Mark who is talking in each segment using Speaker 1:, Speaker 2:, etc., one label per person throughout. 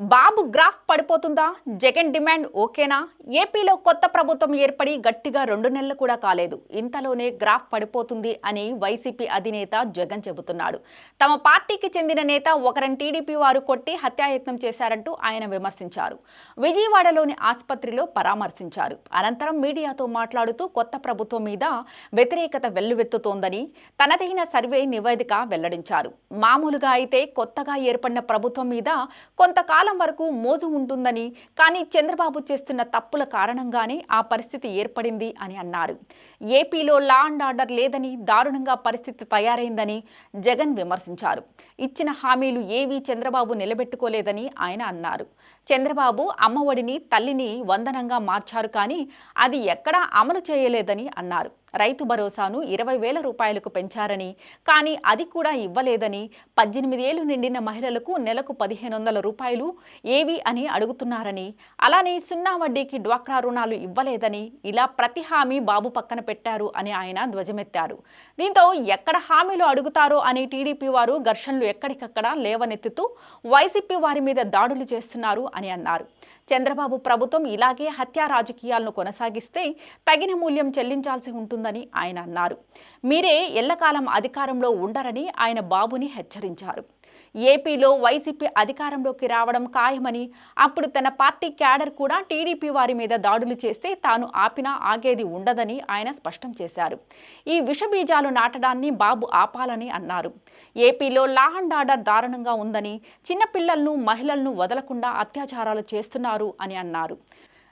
Speaker 1: బాబు graph పడిపోతుందా? Jagan demand ఓకేనా? ఏపీలో కొత్త ప్రభుత్వం ఏర్పడి గట్టిగా రెండు నెలలు కూడా కాలేదు. ఇంతలోనే గ్రాఫ్ పడిపోతుంది అని వైసీపీ అధినేత జగన్ చెబుతున్నాడు. తమ పార్టీకి చెందిన నేత ఒకరిని టీడీపీ వారు కొట్టి హత్యాయత్నం చేశారంటూ ఆయన విమర్శించారు. విజయవాడలోని ఆసుపత్రిలో పరామర్శించారు. అనంతరం మీడియాతో మాట్లాడుతూ కొత్త ప్రభుత్వం మీద వ్యతిరేకత వెల్లువెత్తుతోందని తనదైన సర్వే నివేదిక వెల్లడించారు. మామూలుగా అయితే కొత్తగా ఏర్పడిన ప్రభుత్వం మీద కొంతకాలం వరకు మోజు ఉంటుందని కానీ చంద్రబాబు చేస్తున్న తప్పుల కారణంగానే ఆ పరిస్థితి ఏర్పడింది అని అన్నారు. ఏపీలో లా అండ్ ఆర్డర్ లేదని దారుణంగా పరిస్థితి తయారైందని జగన్ విమర్శించారు. ఇచ్చిన హామీలు ఏవీ చంద్రబాబు నిలబెట్టుకోలేదని ఆయన అన్నారు. చంద్రబాబు అమ్మఒడిని తల్లిని వందనంగా మార్చారు కానీ అది ఎక్కడా అమలు చేయలేదని అన్నారు. రైతు భరోసాను ఇరవై వేల రూపాయలకు పెంచారని కానీ అది కూడా ఇవ్వలేదని పద్దెనిమిదేళ్ళు నిండిన మహిళలకు నెలకు పదిహేను వందల రూపాయలు ఏవి అని అడుగుతున్నారని అలానే సున్నా వడ్డీకి డ్వాక్రా రుణాలు ఇవ్వలేదని ఇలా ప్రతి హామీ బాబు పక్కన పెట్టారు అని ఆయన ధ్వజమెత్తారు. దీంతో ఎక్కడ హామీలు అడుగుతారో అని టీడీపీ వారు ఘర్షణలు ఎక్కడికక్కడ లేవనెత్తుతూ వైసీపీ వారి మీద దాడులు చేస్తున్నారు అని అన్నారు. చంద్రబాబు ప్రభుత్వం ఇలాగే హత్యా రాజకీయాలను కొనసాగిస్తే తగిన మూల్యం చెల్లించాల్సి ఉంటుందని ఆయన అన్నారు. మీరే ఎల్లకాలం అధికారంలో ఉండరని ఆయన బాబుని హెచ్చరించారు. ఏపీలో వైసీపీ అధికారంలోకి రావడం ఖాయమని అప్పుడు తన పార్టీ క్యాడర్ కూడా టీడీపీ వారి మీద దాడులు చేస్తే తాను ఆపినా ఆగేది ఉండదని ఆయన స్పష్టం చేశారు. ఈ విషబీజాలు నాటడాన్ని బాబు ఆపాలని అన్నారు. ఏపీలో లా అండ్ ఆర్డర్ దారుణంగా ఉందని చిన్నపిల్లలను మహిళలను వదలకుండా అత్యాచారాలు చేస్తున్నారు అని అన్నారు.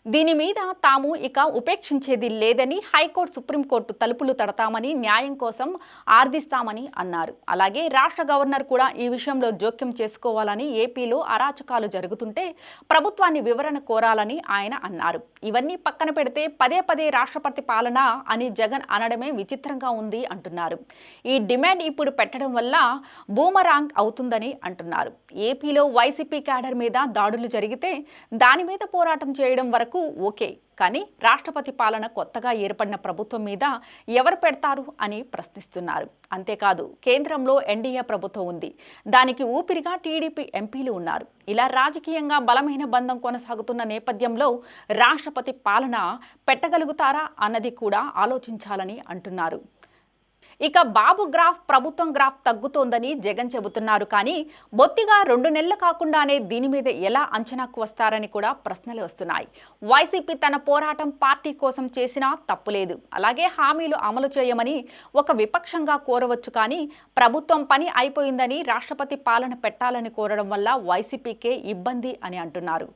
Speaker 1: దీని మీద తాము ఇక ఉపేక్షించేది లేదని హైకోర్టు సుప్రీంకోర్టు తలుపులు తడతామని న్యాయం కోసం ఆర్దిస్తామని అన్నారు. అలాగే రాష్ట్ర గవర్నర్ కూడా ఈ విషయంలో జోక్యం చేసుకోవాలని ఏపీలో అరాచకాలు జరుగుతుంటే ప్రభుత్వాన్ని వివరణ కోరాలని ఆయన అన్నారు. ఇవన్నీ పక్కన పెడితే పదే పదే రాష్ట్రపతి పాలన అని జగన్ అనడమే విచిత్రంగా ఉంది అంటున్నారు. ఈ డిమాండ్ ఇప్పుడు పెట్టడం వల్ల బూమరాంగ్ అవుతుందని అంటున్నారు. ఏపీలో వైసీపీ క్యాడర్ మీద దాడులు జరిగితే దాని మీద పోరాటం చేయడం వరకు వరకు ఓకే. కానీ రాష్ట్రపతి పాలన కొత్తగా ఏర్పడిన ప్రభుత్వం మీద ఎవరు పెడతారు అని ప్రశ్నిస్తున్నారు. అంతేకాదు కేంద్రంలో ఎన్డీఏ ప్రభుత్వం ఉంది. దానికి ఊపిరిగా టీడీపీ ఎంపీలు ఉన్నారు. ఇలా రాజకీయంగా బలమైన బంధం కొనసాగుతున్న నేపథ్యంలో రాష్ట్రపతి పాలన పెట్టగలుగుతారా అన్నది కూడా ఆలోచించాలని అంటున్నారు. ఇక బాబు గ్రాఫ్ ప్రభుత్వం గ్రాఫ్ తగ్గుతోందని జగన్ చెబుతున్నారు. కానీ బొత్తిగా రెండు నెలలు కాకుండానే దీని మీద ఎలా అంచనాకు వస్తారని కూడా ప్రశ్నలు వస్తున్నాయి. వైసీపీ తన పోరాటం పార్టీ కోసం చేసినా తప్పులేదు. అలాగే హామీలు అమలు చేయమని ఒక విపక్షంగా కోరవచ్చు కానీ ప్రభుత్వం పని అయిపోయిందని రాష్ట్రపతి పాలన పెట్టాలని కోరడం వల్ల వైసీపీకే ఇబ్బంది అని అంటున్నారు.